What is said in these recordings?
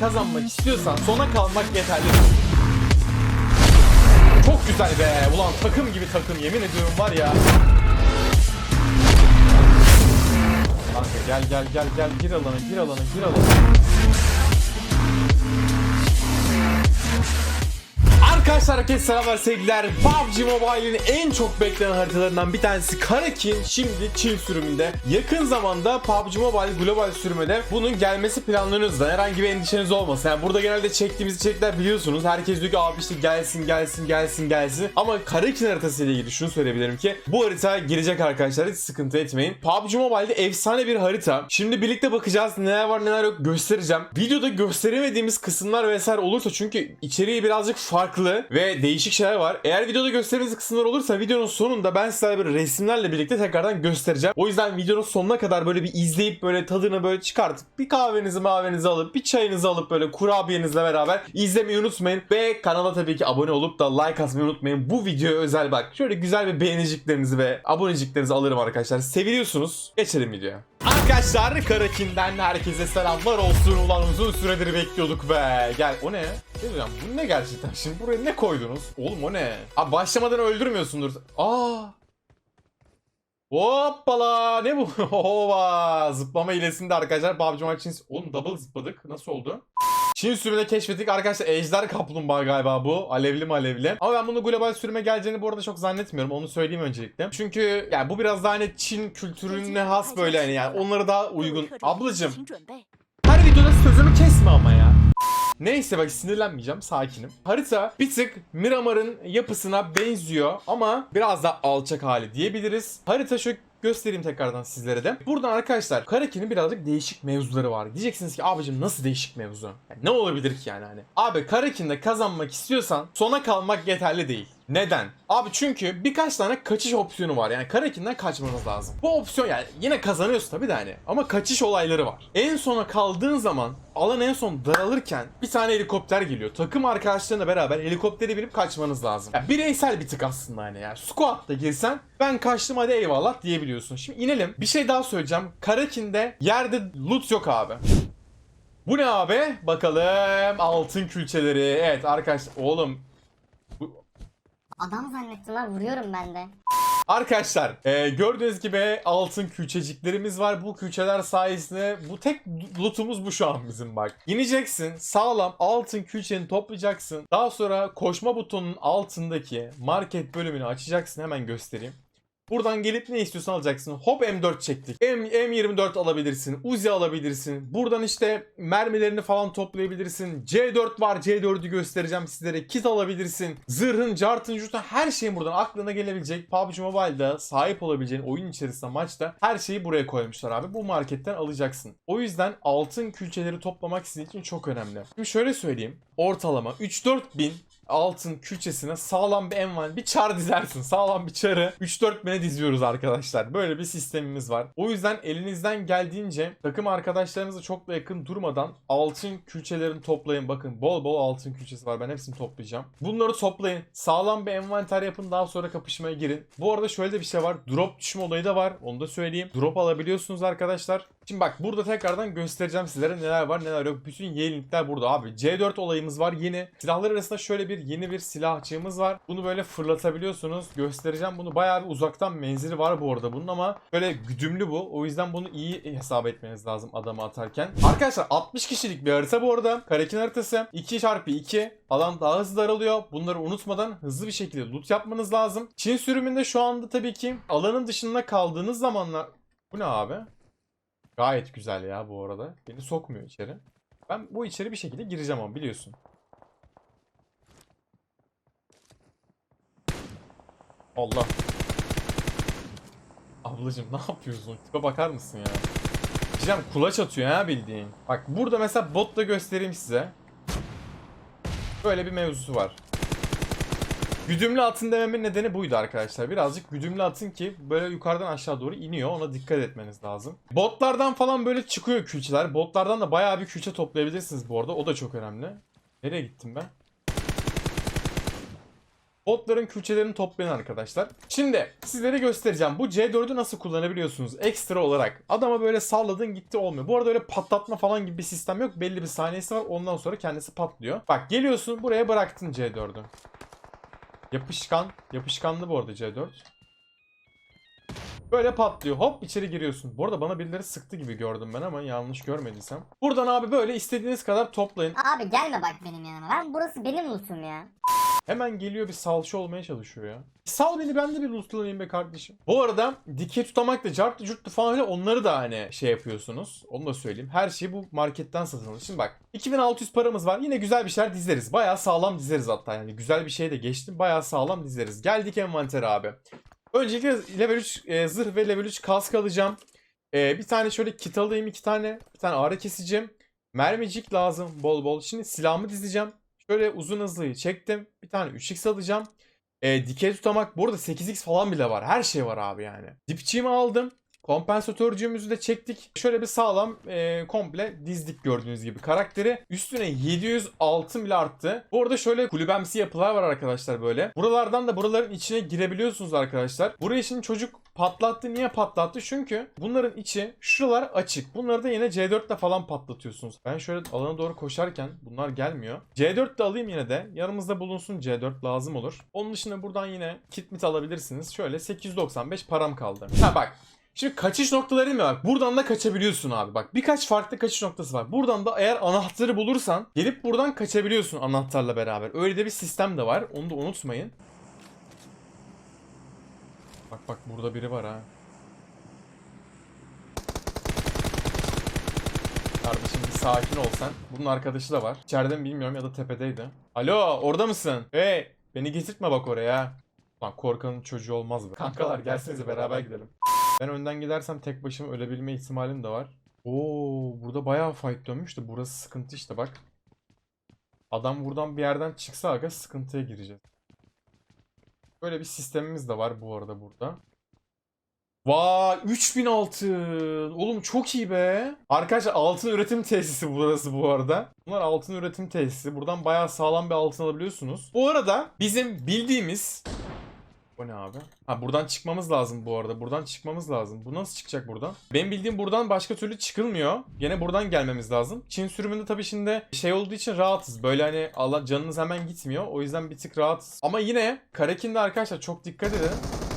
kazanmak istiyorsan sona kalmak yeterli. Çok güzel be. Ulan takım gibi takım yemin ediyorum var ya. Kanka gel gel gel gel gir alana gir alana gir alana. Arkadaşlar herkese selamlar sevgiler. PUBG Mobile'in en çok beklenen haritalarından bir tanesi Karakin şimdi Çin sürümünde. Yakın zamanda PUBG Mobile global sürümde bunun gelmesi planlarınızda. Herhangi bir endişeniz olmasın. Yani burada genelde çektiğimiz içerikler biliyorsunuz. Herkes diyor ki abi işte gelsin gelsin gelsin gelsin. Ama Karakin haritası ile ilgili şunu söyleyebilirim ki bu harita gelecek arkadaşlar. Hiç sıkıntı etmeyin. PUBG Mobile'de efsane bir harita. Şimdi birlikte bakacağız. Neler var neler yok göstereceğim. Videoda gösteremediğimiz kısımlar vesaire olursa çünkü içeriği birazcık farklı ve değişik şeyler var. Eğer videoda gösterdiğimiz kısımlar olursa videonun sonunda ben sizlere böyle resimlerle birlikte tekrardan göstereceğim. O yüzden videonun sonuna kadar böyle bir izleyip böyle tadını böyle çıkartıp bir kahvenizi mahvenizi alıp bir çayınızı alıp böyle kurabiyenizle beraber izlemeyi unutmayın. Ve kanala tabii ki abone olup da like atmayı unutmayın. Bu videoya özel bak şöyle güzel bir beğeniciklerinizi ve aboneciklerinizi alırım arkadaşlar. Seviliyorsunuz. Geçelim videoya. Arkadaşlar Karakin'den herkese selamlar olsun. Ulan uzun süredir bekliyorduk be. Gel o ne? Ne diyeceğim bu ne gerçekten? Şimdi buraya ne koydunuz? Oğlum o ne? Abi başlamadan öldürmüyorsundur. Aa. Hoppala ne bu? Hova zıplama hilesinde arkadaşlar PUBG Mobile Çin... Oğlum double zıpladık. Nasıl oldu? Çin sürümüne keşfettik. Arkadaşlar ejder kaplumbağa galiba bu. Alevli mi alevli. Ama ben bunu global sürüme geleceğini bu arada çok zannetmiyorum. Onu söyleyeyim öncelikle. Çünkü yani bu biraz daha hani Çin kültürüne has böyle hani yani onlara daha uygun. Ablacım her videoda sözümü kesme ama ya. Neyse bak sinirlenmeyeceğim sakinim. Harita bir tık Miramar'ın yapısına benziyor ama biraz daha alçak hali diyebiliriz. Harita şu göstereyim tekrardan sizlere de. Buradan arkadaşlar Karakin'in birazcık değişik mevzuları var. Diyeceksiniz ki abicim nasıl değişik mevzu? Yani ne olabilir ki yani hani? Abi Karakin'de kazanmak istiyorsan sona kalmak yeterli değil. Neden? Abi çünkü birkaç tane kaçış opsiyonu var. Yani Karakin'den kaçmanız lazım. Bu opsiyon yani yine kazanıyorsun tabii de hani. Ama kaçış olayları var. En sona kaldığın zaman alan en son daralırken bir tane helikopter geliyor. Takım arkadaşlarına beraber helikopteri binip kaçmanız lazım. Yani bireysel bir tık aslında hani yani. Squat'ta girsen ben kaçtım hadi eyvallah diyebiliyorsun. Şimdi inelim. Bir şey daha söyleyeceğim. Karakin'de yerde loot yok abi. Bu ne abi? Bakalım altın külçeleri. Evet arkadaşlar oğlum Adam zannettim ha vuruyorum ben de. Arkadaşlar e, gördüğünüz gibi altın külçeciklerimiz var. Bu külçeler sayesinde bu tek lootumuz bu şu an bizim bak. İneceksin sağlam altın külçeni toplayacaksın. Daha sonra koşma butonunun altındaki market bölümünü açacaksın. Hemen göstereyim. Buradan gelip ne istiyorsan alacaksın. Hop M4 çektik. M M24 alabilirsin. Uzi alabilirsin. Buradan işte mermilerini falan toplayabilirsin. C4 var. C4'ü göstereceğim sizlere. Kit alabilirsin. Zırhın, cartın, curtun her şeyin buradan aklına gelebilecek. PUBG Mobile'da sahip olabileceğin oyun içerisinde maçta her şeyi buraya koymuşlar abi. Bu marketten alacaksın. O yüzden altın külçeleri toplamak sizin için çok önemli. Şimdi şöyle söyleyeyim. Ortalama 3-4 bin altın külçesine sağlam bir envan bir çar dizersin. Sağlam bir çarı 3-4 bine diziyoruz arkadaşlar. Böyle bir sistemimiz var. O yüzden elinizden geldiğince takım arkadaşlarınızla çok da yakın durmadan altın külçelerini toplayın. Bakın bol bol altın külçesi var. Ben hepsini toplayacağım. Bunları toplayın. Sağlam bir envanter yapın. Daha sonra kapışmaya girin. Bu arada şöyle de bir şey var. Drop düşme olayı da var. Onu da söyleyeyim. Drop alabiliyorsunuz arkadaşlar. Şimdi bak burada tekrardan göstereceğim sizlere neler var neler yok. Bütün yenilikler burada abi. C4 olayımız var yeni. Silahlar arasında şöyle bir yeni bir silahçığımız var. Bunu böyle fırlatabiliyorsunuz. Göstereceğim bunu. Bayağı bir uzaktan menzili var bu arada bunun ama böyle güdümlü bu. O yüzden bunu iyi hesap etmeniz lazım adamı atarken. Arkadaşlar 60 kişilik bir harita bu arada. Karakin haritası. 2x2 alan daha hızlı daralıyor. Bunları unutmadan hızlı bir şekilde loot yapmanız lazım. Çin sürümünde şu anda tabii ki alanın dışında kaldığınız zamanlar... Bu ne abi? Gayet güzel ya bu arada. Beni sokmuyor içeri. Ben bu içeri bir şekilde gireceğim ama biliyorsun. Allah. Ablacım ne yapıyorsun? Tipe bakar mısın ya? Diyeceğim kulaç atıyor ha bildiğin. Bak burada mesela bot da göstereyim size. Böyle bir mevzusu var. Güdümlü atın dememin nedeni buydu arkadaşlar. Birazcık güdümlü atın ki böyle yukarıdan aşağı doğru iniyor. Ona dikkat etmeniz lazım. Botlardan falan böyle çıkıyor külçeler. Botlardan da bayağı bir külçe toplayabilirsiniz bu arada. O da çok önemli. Nereye gittim ben? Botların külçelerini toplayın arkadaşlar. Şimdi sizlere göstereceğim. Bu C4'ü nasıl kullanabiliyorsunuz ekstra olarak. Adama böyle salladın gitti olmuyor. Bu arada öyle patlatma falan gibi bir sistem yok. Belli bir saniyesi var. Ondan sonra kendisi patlıyor. Bak geliyorsun buraya bıraktın C4'ü. Yapışkan. Yapışkanlı bu arada C4. Böyle patlıyor. Hop içeri giriyorsun. Bu arada bana birileri sıktı gibi gördüm ben ama yanlış görmediysem. Buradan abi böyle istediğiniz kadar toplayın. Abi gelme bak benim yanıma. Ben burası benim lootum ya. Hemen geliyor bir salça olmaya çalışıyor ya. Sal beni ben de bir lootlanayım be kardeşim. Bu arada dikey tutamakla cartlı curtlu falan öyle onları da hani şey yapıyorsunuz. Onu da söyleyeyim. Her şeyi bu marketten satın alın. Şimdi bak 2600 paramız var. Yine güzel bir şeyler dizeriz. Bayağı sağlam dizeriz hatta yani. Güzel bir şey de geçtim. Bayağı sağlam dizeriz. Geldik envantere abi. Öncelikle level 3 e, zırh ve level 3 kask alacağım. E, bir tane şöyle kit alayım iki tane. Bir tane ağrı kesicim. Mermicik lazım bol bol. Şimdi silahımı dizeceğim. Şöyle uzun hızlıyı çektim. Bir tane 3x alacağım. E, dikey tutamak bu arada 8x falan bile var. Her şey var abi yani. Dipçiğimi aldım. Kompansatörcüğümüzü de çektik. Şöyle bir sağlam e, komple dizdik gördüğünüz gibi karakteri. Üstüne 706 bile arttı. Bu arada şöyle kulübemsi yapılar var arkadaşlar böyle. Buralardan da buraların içine girebiliyorsunuz arkadaşlar. Burayı şimdi çocuk patlattı. Niye patlattı? Çünkü bunların içi şuralar açık. Bunları da yine C4 ile falan patlatıyorsunuz. Ben şöyle alana doğru koşarken bunlar gelmiyor. C4 de alayım yine de. Yanımızda bulunsun C4 lazım olur. Onun dışında buradan yine kit mit alabilirsiniz. Şöyle 895 param kaldı. Ha bak. Şimdi kaçış noktaları mı var? Buradan da kaçabiliyorsun abi. Bak birkaç farklı kaçış noktası var. Buradan da eğer anahtarı bulursan gelip buradan kaçabiliyorsun anahtarla beraber. Öyle de bir sistem de var. Onu da unutmayın. Bak bak burada biri var ha. Kardeşim bir sakin ol sen. Bunun arkadaşı da var. İçeride mi bilmiyorum ya da tepedeydi. Alo orada mısın? Hey beni getirtme bak oraya. Lan korkanın çocuğu olmaz be. Kankalar gelsenize beraber gidelim. Ben önden gidersem tek başıma ölebilme ihtimalim de var. Oo burada bayağı fight dönmüş de burası sıkıntı işte bak. Adam buradan bir yerden çıksa aga sıkıntıya gireceğiz. Böyle bir sistemimiz de var bu arada burada. Vay 3000 altın. Oğlum çok iyi be. Arkadaşlar altın üretim tesisi burası bu arada. Bunlar altın üretim tesisi. Buradan bayağı sağlam bir altın alabiliyorsunuz. Bu arada bizim bildiğimiz o ne abi? Ha buradan çıkmamız lazım bu arada. Buradan çıkmamız lazım. Bu nasıl çıkacak buradan? Benim bildiğim buradan başka türlü çıkılmıyor. Gene buradan gelmemiz lazım. Çin sürümünde tabii şimdi şey olduğu için rahatız. Böyle hani Allah canınız hemen gitmiyor. O yüzden bir tık rahatız. Ama yine Karakin'de arkadaşlar çok dikkat edin.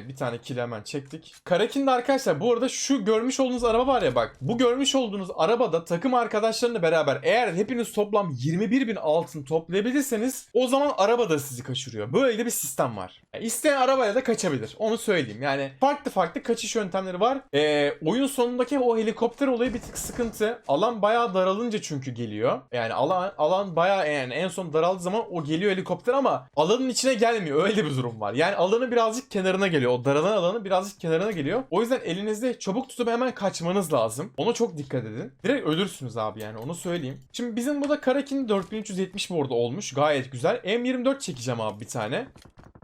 Evet bir tane kill hemen çektik. Karakin'de arkadaşlar bu arada şu görmüş olduğunuz araba var ya bak. Bu görmüş olduğunuz arabada takım arkadaşlarıyla beraber eğer hepiniz toplam 21 bin altın toplayabilirseniz o zaman araba da sizi kaçırıyor. Böyle de bir sistem var. Yani isteyen arabayla da kaçabilir. Onu söyleyeyim. Yani farklı farklı kaçış yöntemleri var. Ee, oyun sonundaki o helikopter olayı bir tık sıkıntı. Alan bayağı daralınca çünkü geliyor. Yani alan alan bayağı yani en son daraldığı zaman o geliyor helikopter ama alanın içine gelmiyor. Öyle bir durum var. Yani alanın birazcık kenarına geliyor. O daralan alanın birazcık kenarına geliyor. O yüzden elinizde çabuk tutup hemen kaçmanız lazım. Ona çok dikkat edin. Direkt ölürsünüz abi yani onu söyleyeyim. Şimdi bizim burada Karakin 4370 bu arada olmuş. Gayet güzel. M24 çekeceğim abi bir tane.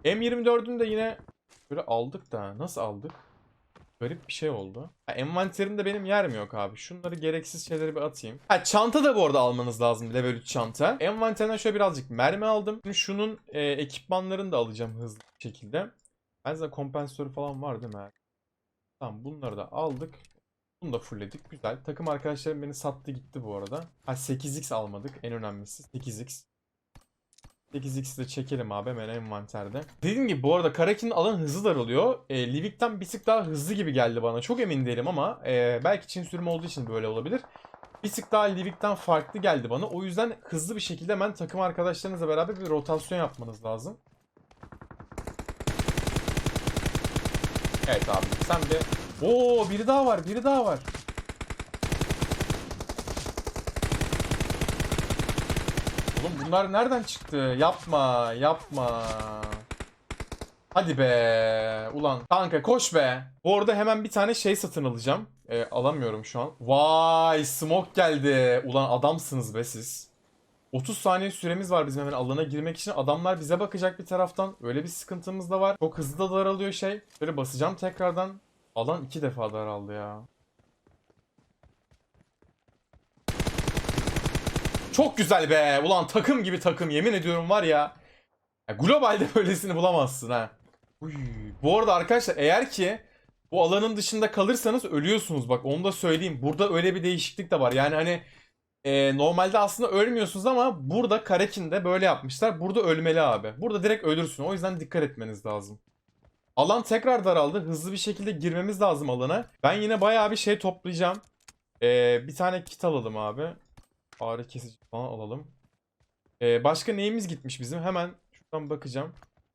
M24'ün de yine böyle aldık da nasıl aldık? Garip bir şey oldu. Ha, envanterimde benim yer mi yok abi? Şunları gereksiz şeyleri bir atayım. Ha çanta da bu arada almanız lazım. Level 3 çanta. Envanterimden şöyle birazcık mermi aldım. Şimdi şunun e, ekipmanlarını da alacağım hızlı bir şekilde. Ben zaten kompansatörü falan var değil mi? Tamam bunları da aldık. Bunu da fullledik. Güzel. Takım arkadaşlarım beni sattı gitti bu arada. Ha 8x almadık. En önemlisi 8x. 8x'i de çekelim abi hemen envanterde. Dediğim gibi bu arada Karakin'in alan hızı daralıyor. E, Livik'ten bir tık daha hızlı gibi geldi bana. Çok emin değilim ama e, belki Çin sürümü olduğu için böyle olabilir. Bir tık daha Livik'ten farklı geldi bana. O yüzden hızlı bir şekilde hemen takım arkadaşlarınızla beraber bir rotasyon yapmanız lazım. Evet abi sen de... Oo biri daha var biri daha var. Oğlum bunlar nereden çıktı? Yapma yapma. Hadi be. Ulan kanka koş be. Bu arada hemen bir tane şey satın alacağım. Ee, alamıyorum şu an. Vay smoke geldi. Ulan adamsınız be siz. 30 saniye süremiz var bizim hemen alana girmek için. Adamlar bize bakacak bir taraftan. Öyle bir sıkıntımız da var. Çok hızlı da daralıyor şey. Böyle basacağım tekrardan. Alan iki defa daraldı ya. Çok güzel be. Ulan takım gibi takım yemin ediyorum var ya. ya globalde böylesini bulamazsın ha. Uy. Bu arada arkadaşlar eğer ki bu alanın dışında kalırsanız ölüyorsunuz bak onu da söyleyeyim. Burada öyle bir değişiklik de var. Yani hani e, normalde aslında ölmüyorsunuz ama burada Karakin'de böyle yapmışlar. Burada ölmeli abi. Burada direkt ölürsün. O yüzden dikkat etmeniz lazım. Alan tekrar daraldı. Hızlı bir şekilde girmemiz lazım alana. Ben yine bayağı bir şey toplayacağım. E, bir tane kit alalım abi. Ağrı kesici falan alalım. E, başka neyimiz gitmiş bizim? Hemen şuradan bakacağım.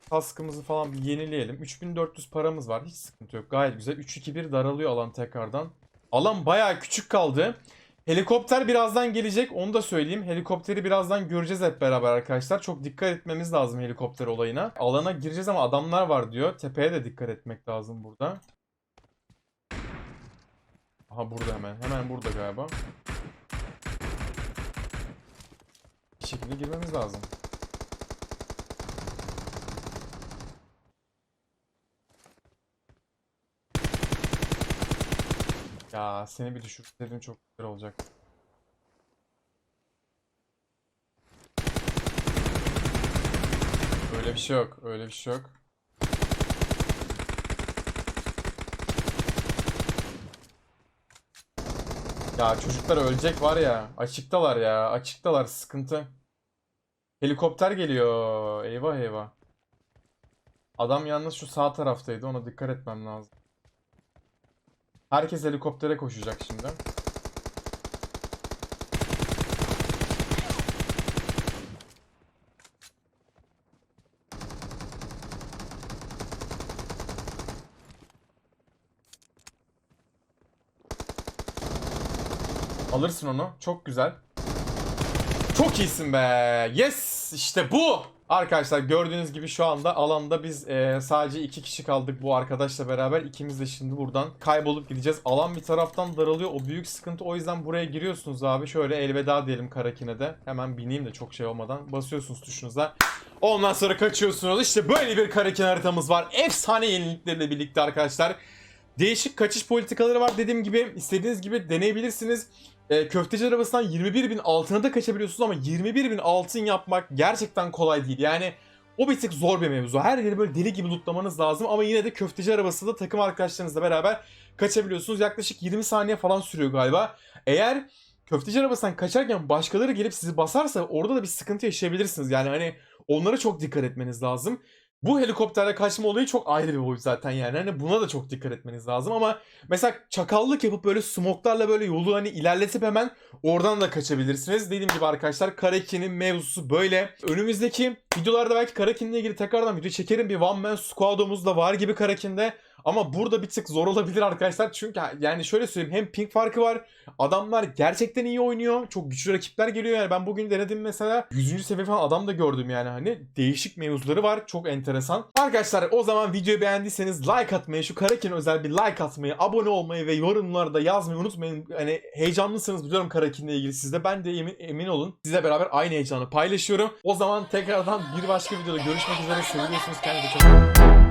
Kaskımızı falan bir yenileyelim. 3400 paramız var. Hiç sıkıntı yok. Gayet güzel. 3-2-1 daralıyor alan tekrardan. Alan bayağı küçük kaldı. Helikopter birazdan gelecek. Onu da söyleyeyim. Helikopteri birazdan göreceğiz hep beraber arkadaşlar. Çok dikkat etmemiz lazım helikopter olayına. Alana gireceğiz ama adamlar var diyor. Tepeye de dikkat etmek lazım burada. Aha burada hemen. Hemen burada galiba. Bir şekilde girmemiz lazım. Ya seni bir düşürseydim çok güzel olacak. Öyle bir şey yok. Öyle bir şey yok. Ya çocuklar ölecek var ya. Açıktalar ya. Açıktalar. Sıkıntı. Helikopter geliyor. Eyvah eyvah. Adam yalnız şu sağ taraftaydı. Ona dikkat etmem lazım. Herkes helikoptere koşacak şimdi. Alırsın onu. Çok güzel. Çok iyisin be. Yes! İşte bu. Arkadaşlar gördüğünüz gibi şu anda alanda biz e, sadece iki kişi kaldık bu arkadaşla beraber. İkimiz de şimdi buradan kaybolup gideceğiz. Alan bir taraftan daralıyor. O büyük sıkıntı. O yüzden buraya giriyorsunuz abi. Şöyle elveda diyelim Karakin'e de. Hemen bineyim de çok şey olmadan. Basıyorsunuz tuşunuza. Ondan sonra kaçıyorsunuz. İşte böyle bir Karakin haritamız var. Efsane yenilikleriyle birlikte arkadaşlar. Değişik kaçış politikaları var dediğim gibi. istediğiniz gibi deneyebilirsiniz. E, köfteci arabasından 21 bin altına da kaçabiliyorsunuz ama 21 bin altın yapmak gerçekten kolay değil. Yani o bir tık zor bir mevzu. Her yeri böyle deli gibi lootlamanız lazım ama yine de köfteci arabasında takım arkadaşlarınızla beraber kaçabiliyorsunuz. Yaklaşık 20 saniye falan sürüyor galiba. Eğer köfteci arabasından kaçarken başkaları gelip sizi basarsa orada da bir sıkıntı yaşayabilirsiniz. Yani hani onlara çok dikkat etmeniz lazım. Bu helikopterle kaçma olayı çok ayrı bir boyut zaten yani. Hani buna da çok dikkat etmeniz lazım ama mesela çakallık yapıp böyle smoklarla böyle yolu hani ilerletip hemen oradan da kaçabilirsiniz. Dediğim gibi arkadaşlar Karakin'in mevzusu böyle. Önümüzdeki videolarda belki Karakin'le ilgili tekrardan video çekerim. Bir one man squad'umuz da var gibi Karakin'de. Ama burada bir tık zor olabilir arkadaşlar. Çünkü yani şöyle söyleyeyim hem ping farkı var. Adamlar gerçekten iyi oynuyor. Çok güçlü rakipler geliyor yani. Ben bugün denedim mesela. 100. seviye falan adam da gördüm yani hani. Değişik mevzuları var. Çok enteresan. Arkadaşlar o zaman videoyu beğendiyseniz like atmayı, şu Karakin özel bir like atmayı, abone olmayı ve yorumlarda yazmayı unutmayın. Hani heyecanlısınız biliyorum Karakin'le ilgili sizde. Ben de emin, emin olun. Sizle beraber aynı heyecanı paylaşıyorum. O zaman tekrardan bir başka videoda görüşmek üzere. Seviyorsunuz. Kendinize çok.